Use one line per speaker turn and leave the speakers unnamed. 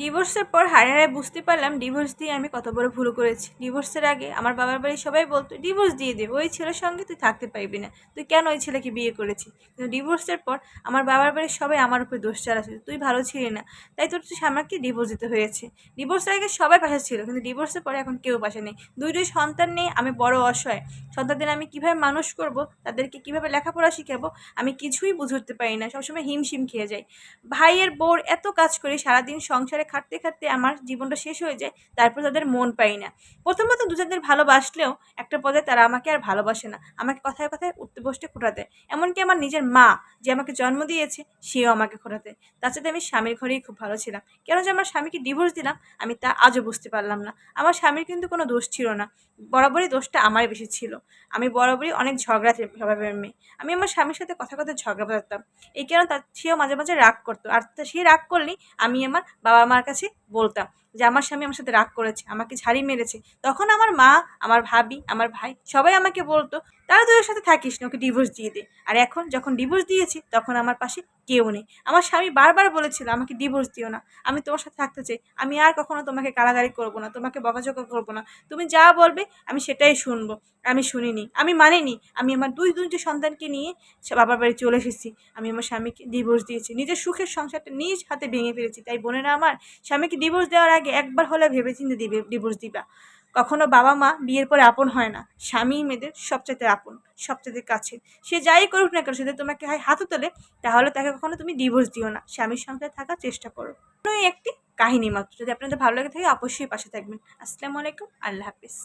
ডিভোর্সের পর হারে হারে বুঝতে পারলাম ডিভোর্স দিয়ে আমি কত বড় ভুল করেছি। ডিভোর্সের আগে আমার বাবার বাড়ি সবাই বলতো ডিভোর্স দিয়ে দে ওই ছেলের সঙ্গে তুই থাকতে পারবি না। তুই কেন ওই ছেলেকে বিয়ে করেছি কিন্তু ডিভোর্সের পর আমার বাবার বাড়ির সবাই আমার উপরে দোষ চালাচ্ছে, তুই ভালো ছিলি না। তাই তোর আমাকে ডিভোর্স দিতে হয়েছে? ডিভোর্সের আগে সবাই পাশে ছিল, কিন্তু ডিভোর্সের পরে এখন কেউ পাশে নেই। দুই দুই সন্তান নেই আমি বড় অসহায়। সন্তানদের আমি কীভাবে মানুষ করব, তাদেরকে কীভাবে লেখাপড়া শিখাবো, আমি কিছুই বুঝে উঠতে পারি না। সবসময় হিমশিম খেয়ে যাই। ভাইয়ের বোর এত কাজ করি সারাদিন সংসারে খাটতে খাটতে আমার জীবনটা শেষ হয়ে যায়, তারপর তাদের মন পাই না। প্রথমত দুজনদের ভালোবাসলেও একটা পর্যায়ে তারা আমাকে আর ভালোবাসে না, আমাকে কথায় কথায় উঠতে বসতে খোটা দেয়। এমনকি আমার নিজের মা যে আমাকে জন্ম দিয়েছে, সেও আমাকে খোটা দেয়। তার সাথে আমি স্বামীর ঘরেই খুব ভালো ছিলাম। কেন যে আমার স্বামীকে ডিভোর্স দিলাম, আমি তা আজও বুঝতে পারলাম না। আমার স্বামীর কিন্তু কোনো দোষ ছিল না, বরাবরই দোষটা আমারই বেশি ছিল। আমি বরাবরই অনেক ঝগড়া স্বভাবের মেয়ে। আমি আমার স্বামীর সাথে কথা কথা ঝগড়া বাজাতাম এই কারণে তার, সেও মাঝে মাঝে রাগ করতো। আর সে রাগ করলেই আমি আমার বাবা মার কাছে বলতাম যে, আমার স্বামী আমার সাথে রাগ করেছে, আমাকে ঝাড়ি মেরেছে। তখন আমার মা, আমার ভাবি, আমার ভাই সবাই আমাকে বলতো, তারা তোদের সাথে থাকিস না, ওকে ডিভোর্স দিয়ে দে। আর এখন যখন ডিভোর্স দিয়েছি, তখন আমার পাশে কেউ নেই। আমার স্বামী বারবার বলেছিল, আমাকে ডিভোর্স দিও না। আমি তোমার সাথে থাকতে চাই। আমি আর কখনো তোমাকে কারাগারি করব না, তোমাকে বকাঝকা করব না। তুমি যা বলবে, আমি সেটাই শুনব। আমি শুনিনি, আমি মানিনি। আমি আমার দুই দুইটি সন্তানকে নিয়ে বাবার বাড়ি চলে এসেছি। আমি আমার স্বামীকে ডিভোর্স দিয়েছি। নিজের সুখের সংসারটা নিজ হাতে ভেঙে ফেলেছি। তাই বোনেরা আমার, স্বামীকে ডিভোর্স দেওয়ার আগে একবার হলে ভেবেচিন্তে দিবে ডিভোর্স দিবা। কখনো বাবা মা বিয়ের পরে আপন হয় না। স্বামী মেয়েদের সবচাইতে আপন, সবচাইতে কাছে সে যাই করুক না কেন, সে তোমাকে হয় হাতে তোলে, তাহলে তাকে কখনো তুমি ডিভোর্স দিও না। স্বামীর সঙ্গে থাকার চেষ্টা করো। একটি কাহিনী মাত্র। যদি আপনাদের ভালো লাগে থাকে, অবশ্যই পাশে থাকবেন। আসসালামু আলাইকুম, আল্লাহ হাফিজ।